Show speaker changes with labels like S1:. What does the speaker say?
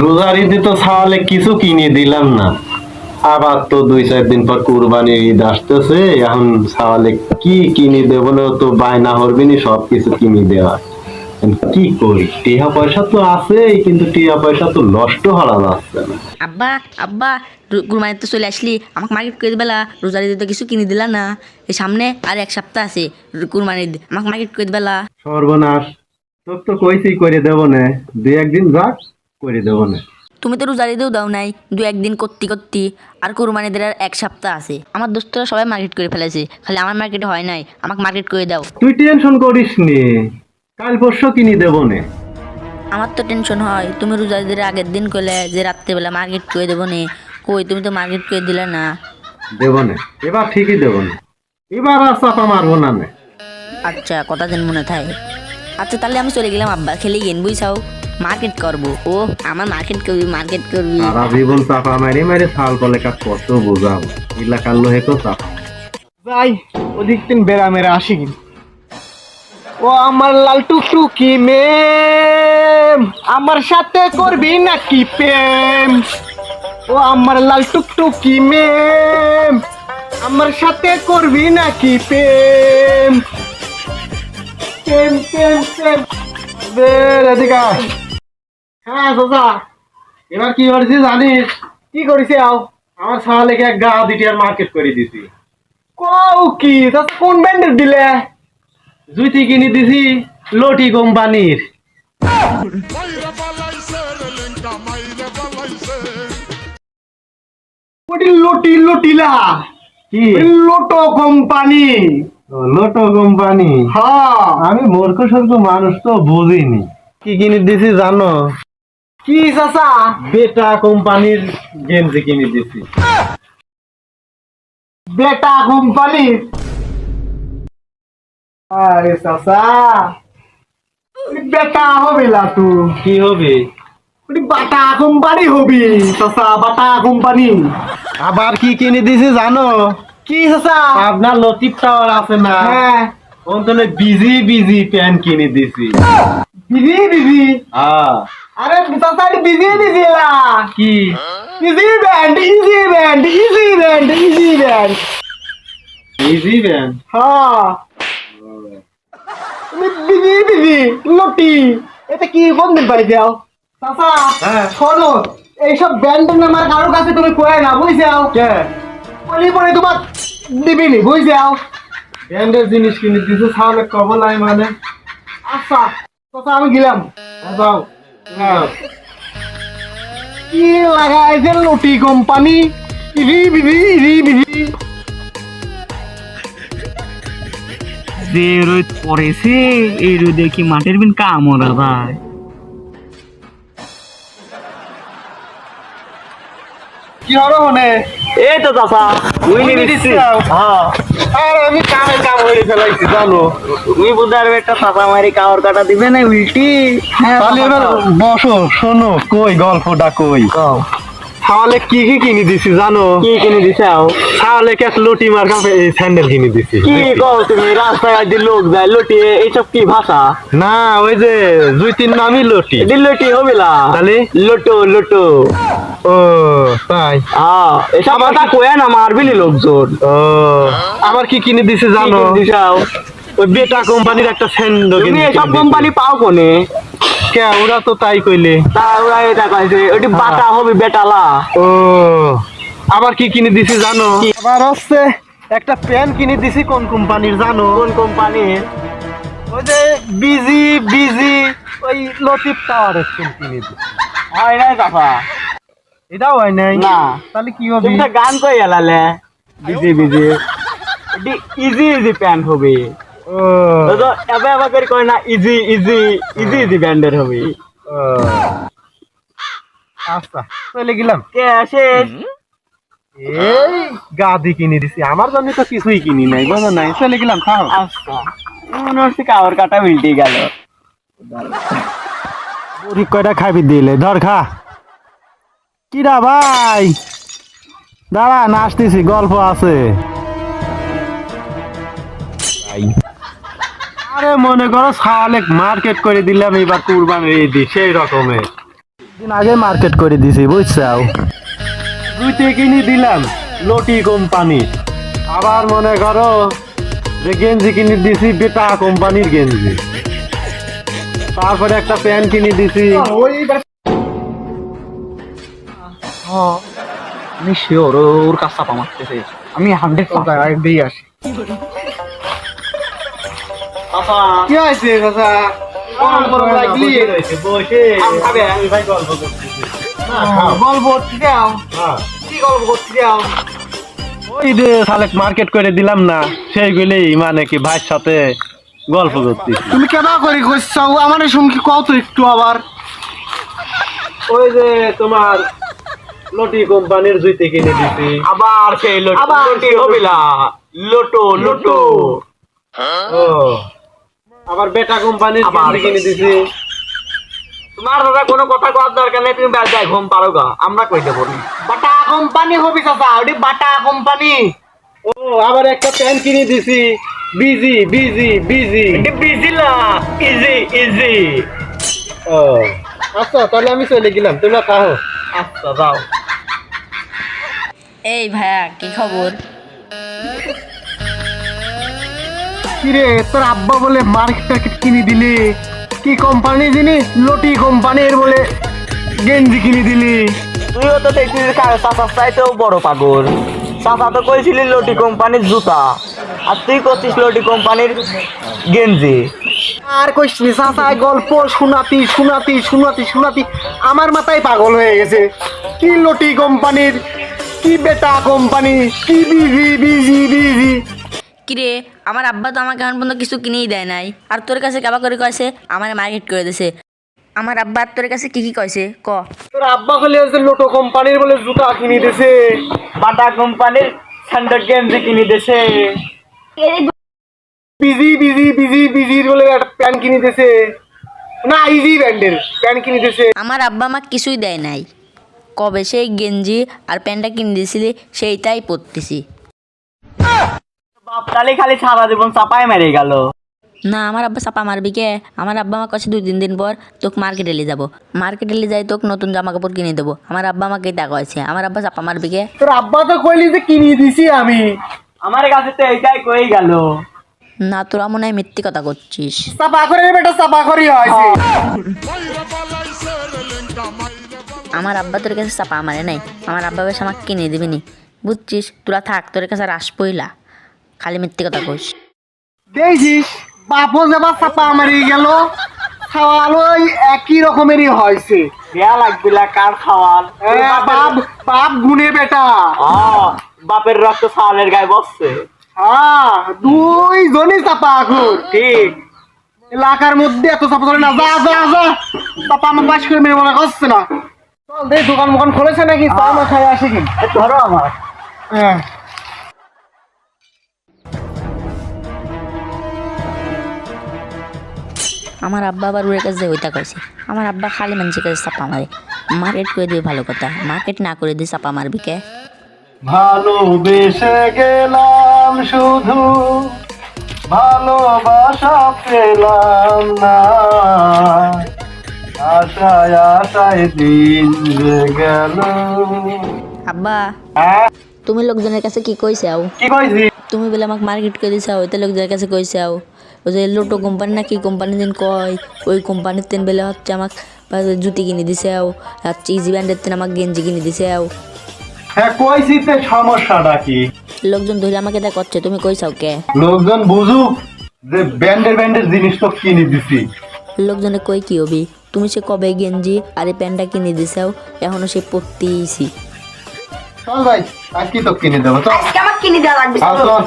S1: রোজার ঈদে তো ছাওয়ালে কিছু কিনে দিলাম না। আবার তো দুই চার দিন পর কুরবানির ঈদ আসতেছে এখন ছাওয়ালে কি কিনে দেবো না তো বায়না হরবিনি সব কিছু কিনে দেওয়া। কি করি? টিহা পয়সা তো আছে কিন্তু টিহা পয়সা তো নষ্ট হওয়া যাচ্ছে না।
S2: আব্বা আব্বা কুরবানিতে তো চলে আসলি আমাকে মার্কেট করে দিবেলা রোজার ঈদে তো কিছু কিনে দিলা না। এই সামনে আর এক সপ্তাহ আছে কুরবানির আমাকে মার্কেট করে দিবেলা।
S1: সর্বনাশ তোর তো কইছি করে দেবো না। দুই একদিন যাক। করে দেবো না।
S2: তুমি তো রোজার ঈদেও দাও নাই দু একদিন করতে করতে আর কুরবানি ঈদের আর এক সপ্তাহ আছে। আমার দোস্তরা সবাই মার্কেট করে ফেলেছে খালি আমার মার্কেটে হয় নাই আমাকে মার্কেট করে দাও।
S1: তুই টেনশন করিস নি কাল পরশু কিনে দেবো না।
S2: আমার তো টেনশন হয় তুমি রোজার ঈদের আগের দিন করলে যে রাত্রেবেলা মার্কেট করে দেবো নে কই তুমি তো মার্কেট করে দিলে না।
S1: দেবো না এবার ঠিকই দেবো না। এবার আর চাপা মারবো না না।
S2: আচ্ছা কথা যেন মনে থাকে আচ্ছা তাহলে আমি চলে গেলাম আব্বা খেলে গেন বুঝছাও? মার্কেট করব। ও আমার মার্কেট করবি মার্কেট করবি।
S1: সারা জীবন চাপা মারি মারি ছাল কলে কাজ কত বোঝাবো এলাকার লোহে তো চাপা।
S3: যাই ওদিক দিন বেড়া মেরা আসি কিন। ও আমার লাল টুকটুকি মেম আমার সাথে করবি নাকি প্রেম? ও আমার লাল টুকটুকি মেম আমার সাথে করবি নাকি প্রেম? প্রেম প্রেম প্রেম। বের এদিকে। হ্যাঁ
S1: এবার কি করেছি জানিস?
S3: কি করিস আও?
S1: আমার ছাওয়ালেকে এক গা দুটিয়ার মার্কেট করে দিছি।
S3: কও কি? কোন ব্যান্ডের দিলে?
S1: জুতি কিনে দিছি লটি কোম্পানির.
S3: ওটি লটি লটিলা।
S1: কি?
S3: Lotto company.
S1: Lotto company?
S3: হ্যাঁ।
S1: আমি মূর্খ সূর্খ মানুষ তো বুঝিনি। কি কিনে দিছি জানো?
S3: কি চাচা?
S1: বেটা কোম্পানির গেঞ্জি কিনে দিছি
S3: বেটা কোম্পানি আরে চাচা বেটা হবে না তু।
S1: কি হবে?
S3: বাটা কোম্পানি হবি চাচা বাটা কোম্পানি।
S1: আবার কি কিনে দিছি জানো?
S3: কি চাচা?
S1: আপনার লতিফ টাওয়ার আছে না?
S3: হ্যাঁ।
S1: ওখানে বিজি বিজি প্যান্ট কিনে দিছি
S3: বিজি বিজি
S1: হ্যাঁ।
S3: আরে এটি বিজি না
S1: কি?
S3: Easy band easy band easy band easy band
S1: busy pant
S3: হ্যাঁ। তুমি বিজি বিজি লটি। এটা কি কোন দিন বাড়ি যাও? চাচা
S1: হ্যাঁ।
S3: শোনো এইসব ব্যান্ডের নাম আর কারোর কাছে তুমি কয়ে না বুঝছাও?
S1: কে?
S3: বলি পরে তোমার দিবিনি বুঝছাও?
S1: ব্যান্ডের জিনিস কিনে দিছি তাহলে কব নাই মানে।
S3: আচ্ছা চাচা আমি গেলাম।
S1: হ্যাঁ, যাও।
S3: কি লাগাইছে লুটি কোম্পানি? ইরি বিরি ইরি বিরি
S4: যে রোদ পড়েছে, এই রোদে কি মাটির বিন কামড়া যায়
S1: কি হলো মনে?
S4: এই তো চাচা উইনি
S1: দিচ্ছি
S4: দিচ্ছি হ্যাঁ।
S1: আর আমি কামে কাম হয়ে ফেলাইছি জানো।
S4: তুমি বুঝার একটা চাচা মারি কাটা দিবে না উল্টি।
S1: তাহলে এবার বসো শোনো কই গল্পটা কই? তাহলে কি কি কিনে দিছি জানো?
S4: কি কিনে দিছাও
S1: তাহলে কে লটি মার্কা স্যান্ডেল কিনে দিছি?
S4: কি কও তুমি রাস্তায় আদি লোক যায় লটিয়ে এইসব কি ভাষা?
S1: না ওই যে দুই তিন নামই লটি।
S4: এটি লটি হবিলা?
S1: তাহলে?
S4: Lotto lotto.
S1: ও তাই।
S4: হ্যাঁ এসব কথা কয়ে না মারবিলি লোকজন।
S1: ও আমার কি কিনে দিছে জানো?
S4: কিনে দিছাও
S1: ওই বেটা কোম্পানির একটা স্যান্ডেল
S4: তুমি এসব কোম্পানি পাও কোনে?
S1: কে ওরা তো তাই কইলে।
S4: তা ওরা এটা কইছে ওটি বাটা হবে বেটালা
S1: ও আবার কি কিনে দিছি জানো? আবার হচ্ছে একটা প্যান কিনে দিছি কোন কোম্পানির জানো?
S4: কোন কোম্পানির?
S1: ওই যে বিজি বিজি ওই লতিফ টাওয়ারের পেন কিনে দিছি।
S4: হয় নাই চাপা
S1: এটাও হয় নাই?
S4: না।
S1: তাহলে কি হবে?
S4: গান কই এলালে busy busy. Easy easy pant হবে।
S1: ও।
S4: তো তো এবে এবে করে কয় না ইজি ইজি ইজি ইজি ব্যান্ডের হবে।
S1: ও। আচ্ছা চলে গেলাম।
S4: কে শেষ
S1: এই গাদি কিনে দিছি। আমার জন্য তো কিছুই কিনি নাই বুঝো নাই। চলে গেলাম থাও
S4: আচ্ছা। মনে হচ্ছে কাওয়ার কাটা উল্টে গেল।
S1: বুড়ি কয়টা খাবি দিলে? ধর খা। কিরা ভাই? দাঁড়া নাচতেছি গল্প আছে। আরে মনে করো সালেক মার্কেট করে দিলাম এবার কুরবান এই দি সেই রকমের দিন আগে মার্কেট করে দিছি বুঝছাও? দুইতে কিনে দিলাম লটি কোম্পানি। আবার মনে করো যে গেঞ্জি কিনে দিছি বেটা কোম্পানির গেঞ্জি। তারপরে একটা প্যান্ট কিনে দিছি।
S3: ওই
S4: আমি শিওর ওর কাজ চাপা মারতেছে। আমি হান্ড্রেড
S3: দিয়ে আসি। কি হয়েছে
S1: গল্প
S3: করতে যাও
S1: হ্যাঁ।
S3: গল্প করতে যাও
S1: ওই যে সালেক মার্কেট করে দিলাম না সেইগুলি মানে কি ভাইয়ের সাথে গল্প করতেছি।
S3: তুমি কেবা করে কইছো? আমার শুনকি কত একটু আবার।
S1: ওই যে তোমার লটি কোম্পানির জুইতে কিনে দিছি।
S4: আবার সেই লোট। লোটি হবিলা। লোটো। লোটো।
S1: ও। আবার বেটা কোম্পানির গেঞ্জি কিনে দিছি।
S4: তোমার দাদা কোনো কথা কওয়ার দরকার নেই তুমি যাই ঘুম পারো গা। আমরা কই দেবো
S3: বাটা কোম্পানি হবি চাচা ওটি বাটা কোম্পানি
S1: ও আবার একটা প্যান্ট কিনে দিছি। Busy busy busy.
S4: বিজি না ইজি ইজি
S1: ও আচ্ছা তাহলে আমি চলে গেলাম। তোমরা খাও।
S4: আচ্ছা যাও।
S2: এই ভাইয়া কি খবর?
S3: কিরে তোর আব্বা বলে মার্কেট টার্কেট কিনে দিলি? কি কোম্পানি জিনিস? লটি কোম্পানির বলে গেঞ্জি কিনে দিলি।
S4: তুইও তো দেখছিস চাচার চাইতেও বড় পাগল। চাচা তো কইছিলি লটি কোম্পানির জুতা। আর তুই করছিস লটি কোম্পানির গেঞ্জি।
S3: আর কইস নি চাচা গল্প শোনাতি শোনাতি শোনাতি শোনাতি আমার মাথায় পাগল হয়ে গেছে। কি লটি কোম্পানির কি বেটা কোম্পানি কি বিজি বিজি বিজি।
S2: কিরে আমার আব্বা তো আমাকে এখন পর্যন্ত কিছু কিনেই দেয় নাই। আর তোর কাছে কেবা করে কয়েছে আমার মার্কেট করে দিছে। আমার আব্বা তোর কাছে কি কি কয়েছে ক?
S3: তোর আব্বা বলে যে লোটো কোম্পানির বলে জুতা কিনে দিছে
S4: বাটা কোম্পানির স্যান্ডেল গেঞ্জি কিনে দেছে।
S3: বিজি বিজি বিজি বিজির বলে একটা প্যান্ট কিনে দিছে। না ইজি ব্র্যান্ডের প্যান্ট কিনে দিছে।
S2: আমার আব্বা আমাকে কিছুই দেয় নাই। কবে সেই গেঞ্জি আর প্যান্টটা কিনে দিয়েছিলি সেইটাই পরতেছি।
S4: বাপ তালি খালি সারা জীবন চাপায় মেরে গেল।
S2: না আমার আব্বা চাপা মারবি কে? আমার আব্বা আমার কাছে দুই তিন দিন পর তোকে মার্কেটে নিয়ে যাব। মার্কেটে নিয়ে যাই তোকে নতুন জামা কাপড় কিনে দেবো। আমার আব্বা আমাকে কয়েছে। আমার আব্বা চাপা মারবি কে?
S3: তোর আব্বা তো কইলি যে কিনে দিছি আমি।
S4: আমার কাছে তো এইটাই কই গেল।
S2: না তোরা মনে হয় মিথ্যে কথা করছিস।
S3: চাপা করে বেটা চাপা করি হয়েছে
S2: আমার আব্বা তোর কাছে চাপা মারে নাই। আমার আব্বা বেশ আমাকে কিনে দিবি নি বুঝছিস? তোরা থাক তোর কাছে রাস পইলা খালি মিথ্যে কথা কইস।
S3: দেখছিস বাপও যাবার চাপা মারি গেল খাওয়ালো ওই একই রকমেরই হয়েছে।
S4: দেয়া লাগবে না কার খাওয়ার
S3: এ, বাপ বাপ গুনে বেটা।
S4: আহ, বাপের রক্ত সালের গায়ে বসছে।
S3: হ্যাঁ দুই জনই চাপা এখন।
S4: ঠিক।
S3: এলাকার মধ্যে এত চাপা চলে না। যা যা যা। চাপা আমার বাস করে মেরে মনে করছে না। চল দেখ দোকান মোকান খুলেছে নাকি? চা খাই আসি কি
S4: ধরো আমার।
S3: হ্যাঁ।
S2: আমার আব্বা আবার ওর কাছে ওইটা কইছে। আমার আব্বা খালি মানুষের কাছে চাপা মারে। মার্কেট করে দিয়ে ভালো কথা। মার্কেট না করে দিয়ে চাপা মারবি কে?
S1: ভালোবেসে গেলাম শুধু ভালোবাসা পেলাম না। আশায় আশায় দিন গেল।
S2: আব্বা
S1: হ্যাঁ?
S2: তুমি লোকজনের কাছে কি কইছাও
S1: কি কইছি?
S2: তুমি বলে আমাকে মার্কেট করে দিছাও ওইটা লোকজনের কাছে কইছাও ওই যে লোটো কোম্পানি না কি কোম্পানি দিন কয় ওই কোম্পানির তেন বেলে হচ্ছে আমাকে জুতি কিনে দিছে আও আর ইজি ব্যান্ডের তেন আমাকে গেঞ্জি কিনে দিছাও
S1: হ্যাঁ কইছি তো সমস্যাটা কি?
S2: লোকজন ধরে আমাকে দেখ করছে তুমি কইছাও কে?
S1: লোকজন বুঝুক যে ব্যান্ডের ব্যান্ডের জিনিস তো কিনে দিছি।
S2: লোকজনে কই কি হবি? তুমি সে কবে গেঞ্জি আর এই প্যান্টটা কিনে দিছাও এখনও সে পরতেইছি।
S1: চল ভাই আজকে তো কিনে দেবো চল।
S2: আমার কিনে দেওয়া লাগবে
S1: চল।